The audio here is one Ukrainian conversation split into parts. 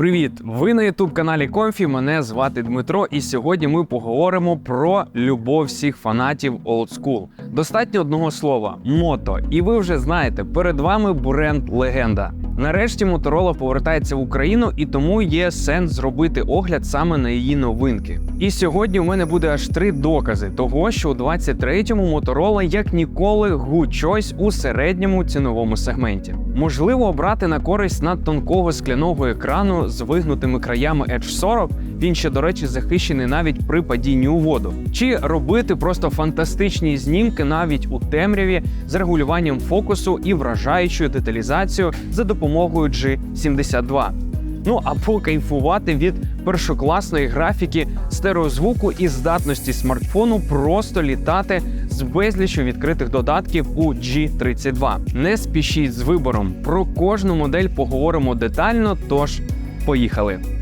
Привіт! Ви на youtube каналі Комфі. Мене звати Дмитро, і сьогодні ми поговоримо про любов всіх фанатів School. Достатньо одного слова мото. І ви вже знаєте, перед вами бренд легенда. Нарешті Моторола повертається в Україну, і тому є сенс зробити огляд саме на її новинки. І сьогодні у мене буде аж три докази того, що у 23-му Моторола як ніколи гучось у середньому ціновому сегменті. Можливо, обрати на користь надтонкого скляного екрану з вигнутими краями Edge 40, він ще, до речі, захищений навіть при падінні у воду. Чи робити просто фантастичні знімки навіть у темряві з регулюванням фокусу і вражаючою деталізацією за допомогою G72. Ну або кайфувати від першокласної графіки, стереозвуку і здатності смартфону просто літати з безлічю відкритих додатків у G32. Не спішіть з вибором. Про кожну модель поговоримо детально. Тож поїхали.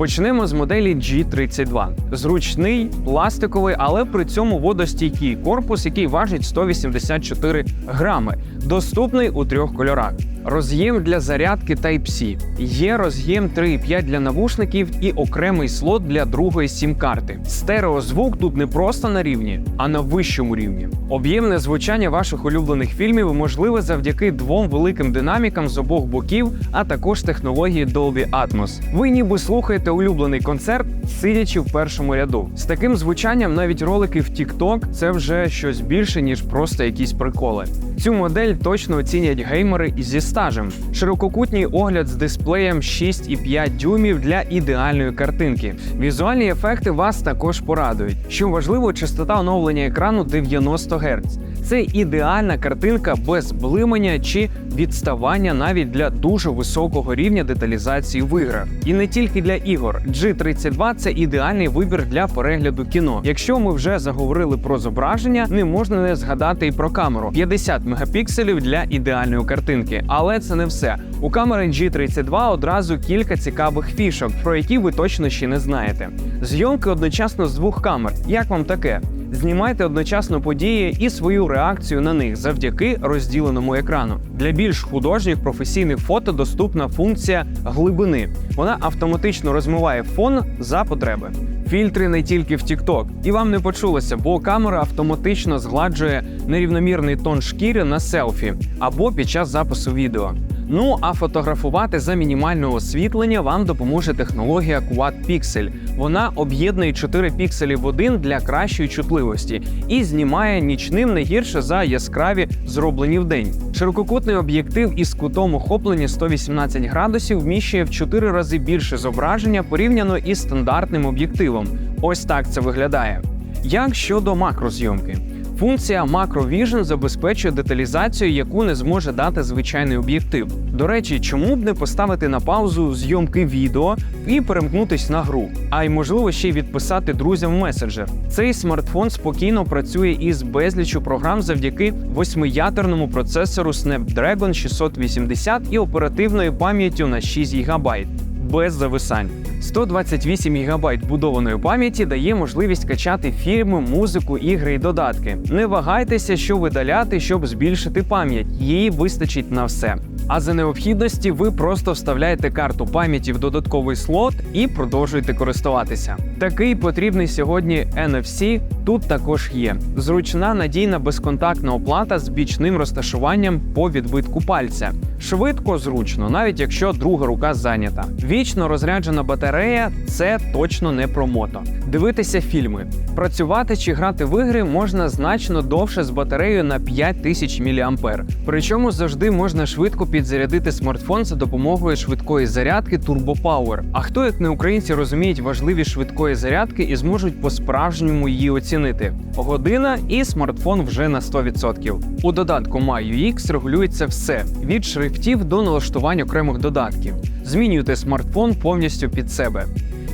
Почнемо з моделі G32. Зручний, пластиковий, але при цьому водостійкий корпус, який важить 184 грами. Доступний у трьох кольорах. Роз'єм для зарядки Type-C. Є роз'єм 3.5 для навушників і окремий слот для другої сім-карти. Стереозвук тут не просто на рівні, а на вищому рівні. Об'ємне звучання ваших улюблених фільмів можливе завдяки двом великим динамікам з обох боків, а також технології Dolby Atmos. Ви ніби слухаєте улюблений концерт, сидячи в першому ряду. З таким звучанням навіть ролики в TikTok – це вже щось більше ніж просто якісь приколи. Цю модель точно оцінять геймери зі стажем. Ширококутній огляд з дисплеєм 6,5 дюймів для ідеальної картинки. Візуальні ефекти вас також порадують. Що важливо, частота оновлення екрану 90 Гц. Це ідеальна картинка без блимання чи відставання навіть для дуже високого рівня деталізації в іграх. І не тільки для ігор. G32 це ідеальний вибір для перегляду кіно. Якщо ми вже заговорили про зображення, не можна не згадати і про камеру. 50 мегапікселів для ідеальної картинки. Але це не все. У камери G32 одразу кілька цікавих фішок, про які ви точно ще не знаєте. Зйомки одночасно з двох камер. Як вам таке? Знімайте одночасно події і свою реакцію на них завдяки розділеному екрану. Для більш художніх професійних фото доступна функція глибини. Вона автоматично розмиває фон за потреби. Фільтри не тільки в TikTok. І вам не почулося, бо камера автоматично згладжує нерівномірний тон шкіри на селфі або під час запису відео. Ну а фотографувати за мінімального освітлення вам допоможе технологія Quad Pixel. Вона об'єднує 4 пікселі в один для кращої чутливості і знімає нічним не гірше за яскраві зроблені в день. Ширококутний об'єктив із кутом охоплення 118 градусів вміщує в 4 рази більше зображення порівняно із стандартним об'єктивом. Ось так це виглядає. Як щодо макрозйомки? Функція Macro Vision забезпечує деталізацію, яку не зможе дати звичайний об'єктив. До речі, чому б не поставити на паузу зйомки відео і перемкнутись на гру, а й можливо ще й відписати друзям в месенджер. Цей смартфон спокійно працює із безлічю програм завдяки восьмиядерному процесору Snapdragon 680 і оперативною пам'яттю на 6 ГБ. Без зависань. 128 ГБ будованої пам'яті дає можливість качати фільми, музику, ігри і додатки. Не вагайтеся, що видаляти, щоб збільшити пам'ять. Її вистачить на все. А за необхідності ви просто вставляєте карту пам'яті в додатковий слот і продовжуєте користуватися. Такий потрібний сьогодні NFC тут також є. Зручна надійна безконтактна оплата з бічним розташуванням по відбитку пальця. Швидко, зручно, навіть якщо друга рука зайнята. Вічно розряджена батарея це точно не про мото. Дивитися фільми, працювати чи грати в ігри можна значно довше з батареєю на 5000 мА. Причому завжди можна швидко підзарядити смартфон за допомогою швидкої зарядки Turbo Power. А хто, як не українці, розуміють важливість швидкої зарядки і зможуть по-справжньому її оцінити? Година і смартфон вже на 100%. У додатку MyUX регулюється все від шрифтів до налаштувань окремих додатків. Змінюйте смартфон повністю під себе.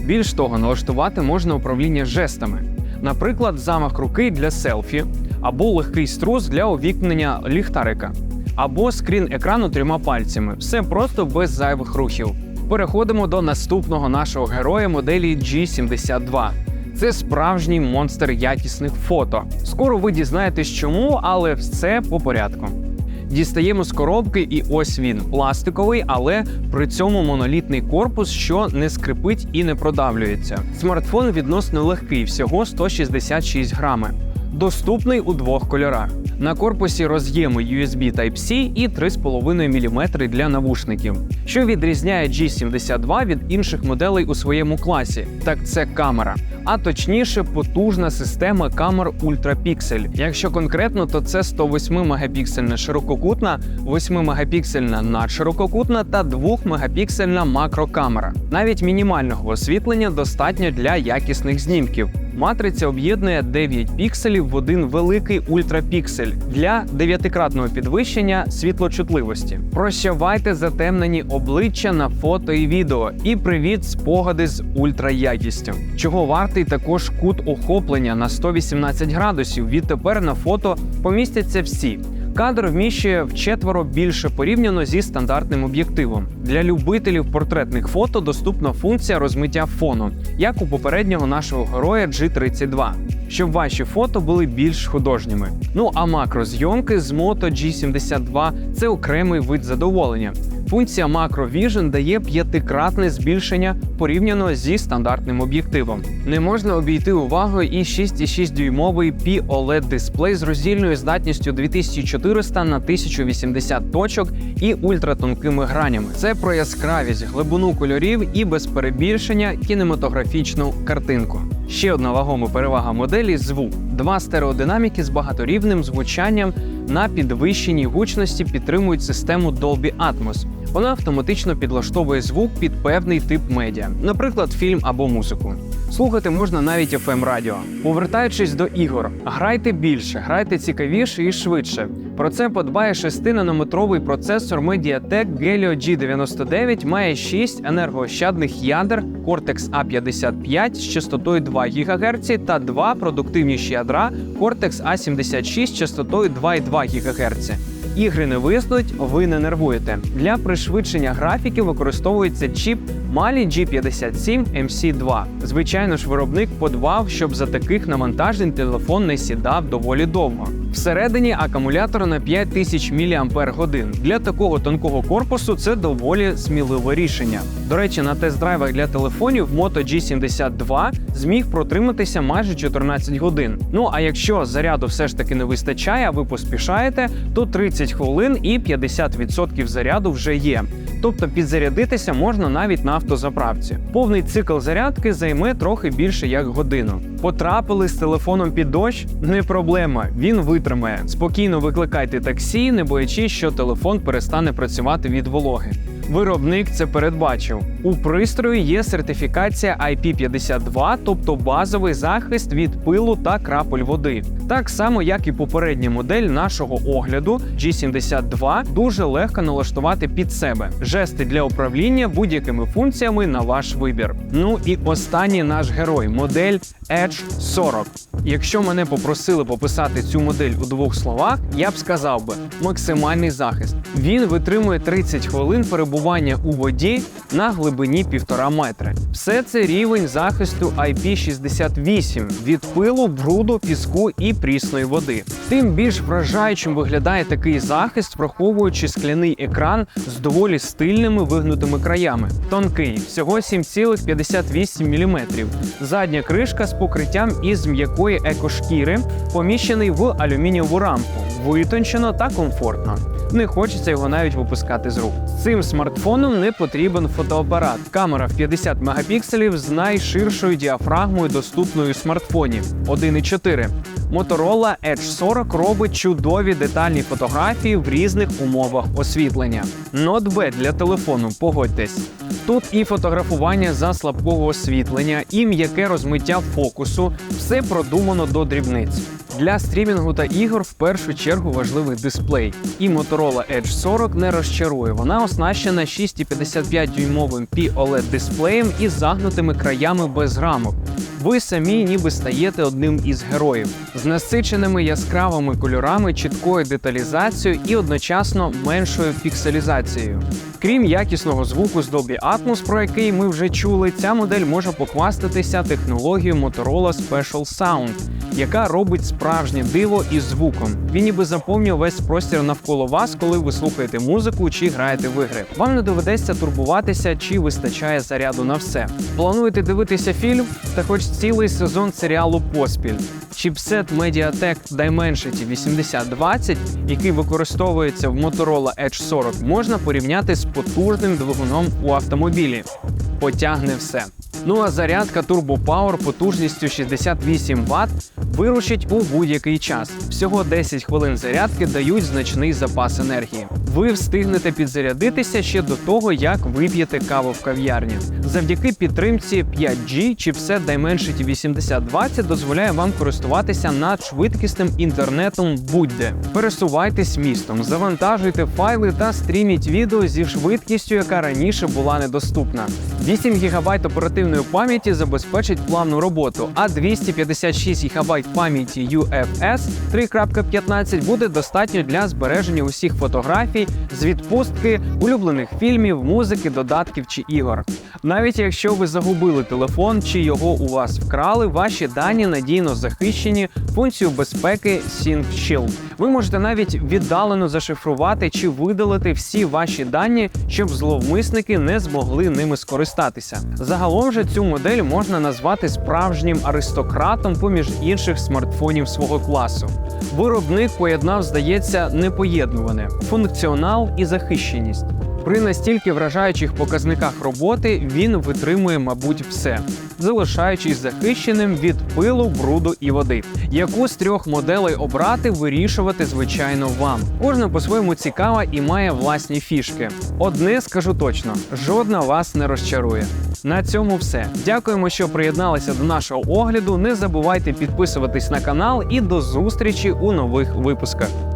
Більш того, налаштувати можна управління жестами, наприклад, замах руки для селфі, або легкий струс для увікнення ліхтарика, або скрін екрану трьома пальцями. Все просто без зайвих рухів. Переходимо до наступного нашого героя моделі G72. Це справжній монстр якісних фото. Скоро ви дізнаєтесь чому, але все по порядку. Дістаємо з коробки, і ось він пластиковий, але при цьому монолітний корпус, що не скрипить і не продавлюється. Смартфон відносно легкий, всього 166 грами. Доступний у двох кольорах. На корпусі роз'єми USB Type-C і 3,5 мм для навушників, що відрізняє G72 від інших моделей у своєму класі. Так це камера, а точніше, потужна система камер Ultrapixel. Якщо конкретно, то це 108 мегапіксельна ширококутна, 8 мегапіксельна надширококутна та 2 мегапіксельна макрокамера. Навіть мінімального освітлення достатньо для якісних знімків. Матриця об'єднує 9 пікселів в один великий ультрапіксель для дев'ятикратного підвищення світлочутливості. Прощавайте затемнені обличчя на фото і відео, і привіт спогади з ультраякістю. Чого вартий також кут охоплення на 118 градусів. Відтепер на фото помістяться всі. Кадр вміщує вчетверо більше порівняно зі стандартним об'єктивом. Для любителів портретних фото доступна функція розмиття фону, як у попереднього нашого героя G32, щоб ваші фото були більш художніми. Ну а макрозйомки з Moto G72 це окремий вид задоволення. Функція Macro Vision дає п'ятикратне збільшення порівняно зі стандартним об'єктивом. Не можна обійти увагою і 6,6 дюймовий POLED дисплей з роздільною здатністю 2400 на 1080 точок і ультратонкими гранями. Це про яскравість, глибину кольорів і без перебільшення кінематографічну картинку. Ще одна вагома перевага моделі звук. Два стереодинаміки з багаторівним звучанням на підвищеній гучності підтримують систему Dolby Atmos. Вона автоматично підлаштовує звук під певний тип медіа, наприклад, фільм або музику. Слухати можна навіть fm радіо. Повертаючись до ігор, грайте більше, грайте цікавіше і швидше. Про це подбає 6-нанометровий процесор Mediatek Helio G99, має 6 енергоощадних ядер Cortex A55 з частотою 2 ГГц та 2 продуктивніші ядра Cortex A76 з частотою 2,2 ГГц. Ігри не виснуть, ви не нервуєте. Для пришвидшення графіки використовується чіп Mali G57 MC2. Звичайно ж, виробник подбав, щоб за таких навантажень телефон не сідав доволі довго. Всередині акумулятор на 5000 мАч. Для такого тонкого корпусу це доволі сміливе рішення. До речі, на тест-драйвах для телефонів Moto G72 зміг протриматися майже 14 годин. Ну а якщо заряду все ж таки не вистачає, а ви поспішаєте, то 30 хвилин і 50% заряду вже є. Тобто підзарядитися можна навіть на автозаправці. Повний цикл зарядки займе трохи більше як годину. Потрапили з телефоном під дощ? Не проблема, він витримає. Спокійно викликайте таксі, не боячись, що телефон перестане працювати від вологи. Виробник це передбачив. У пристрої є сертифікація IP52, тобто базовий захист від пилу та крапель води. Так само, як і попередня модель нашого огляду G72, дуже легко налаштувати під себе жести для управління будь-якими функціями на ваш вибір. Ну і останній наш герой модель Edge 40. Якщо мене попросили пописати цю модель у двох словах, я б сказав би максимальний захист. Він витримує 30 хвилин перебування у воді на глибині 1,5 метри. Все це рівень захисту IP68 від пилу, бруду, піску і прісної води. Тим більш вражаючим виглядає такий захист, враховуючи скляний екран з доволі стильними вигнутими краями. Тонкий, всього 7,58 мм. Задня кришка з покриттям із м'якої екошкіри, поміщений в алюмінієву рамку. Витончено та комфортно. Не хочеться його навіть випускати з рук. Цим смартфоном не потрібен фотоапарат. Камера в 50 мегапікселів з найширшою діафрагмою, доступною в смартфоні 1,4. Motorola Edge 40 робить чудові детальні фотографії в різних умовах освітлення. Bad для телефону, погодьтесь. Тут і фотографування за слабкого освітлення, і м'яке розмиття фокусу. Все продумано до дрібниць. Для стрімінгу та ігор в першу чергу важливий дисплей. І Motorola Edge 40 не розчарує. Вона оснащена 6,55 дюймовим POLED дисплеєм із загнутими краями без рамок. Ви самі ніби стаєте одним із героїв з насиченими яскравими кольорами, чіткою деталізацією і одночасно меншою пікселізацією. Крім якісного звуку з Dolby Atmos, про який ми вже чули, ця модель може похвастатися технологією Motorola Special Sound, яка робить справжнє диво із звуком. Він ніби заповнює весь простір навколо вас, коли ви слухаєте музику чи граєте в ігри. Вам не доведеться турбуватися, чи вистачає заряду на все. Плануєте дивитися фільм та хоч цілий сезон серіалу поспіль. Чіпсет Mediatek Dimensity 8020, який використовується в Motorola Edge 40, можна порівняти з потужним двигуном у автомобілі. Потягне все. Ну а зарядка Turbo Power потужністю 68 Вт вирушить у будь-який час. Всього 10 хвилин зарядки дають значний запас енергії. Ви встигнете підзарядитися ще до того, як вип'єте каву в кав'ярні. Завдяки підтримці 5G чіпсет Dimensity 8020 дозволяє вам користуватися надшвидкісним інтернетом будь-де. Пересувайтесь містом, завантажуйте файли та стріміть відео зі швидкістю, яка раніше була недоступна. 8 ГБ оперативної пам'яті забезпечить плавну роботу, а 256 ГБ пам'яті UFS 3.15 буде достатньо для збереження усіх фотографій з відпустки, улюблених фільмів, музики, додатків чи ігор. Навіть якщо ви загубили телефон чи його у вас вкрали, ваші дані надійно захищені функцією безпеки Sync Shield. Ви можете навіть віддалено зашифрувати чи видалити всі ваші дані, щоб зловмисники не змогли ними скористатися. Загалом же цю модель можна назвати справжнім аристократом поміж інших смартфонів свого класу. Виробник поєднав, здається, непоєднуване функціонал і захищеність. При настільки вражаючих показниках роботи він витримує, мабуть, все, залишаючись захищеним від пилу, бруду і води. Яку з трьох моделей обрати, вирішувати, звичайно, вам. Кожна по-своєму цікава і має власні фішки. Одне скажу точно: жодна вас не розчарує. На цьому все. Дякуємо, що приєдналися до нашого огляду. Не забувайте підписуватись на канал і до зустрічі у нових випусках.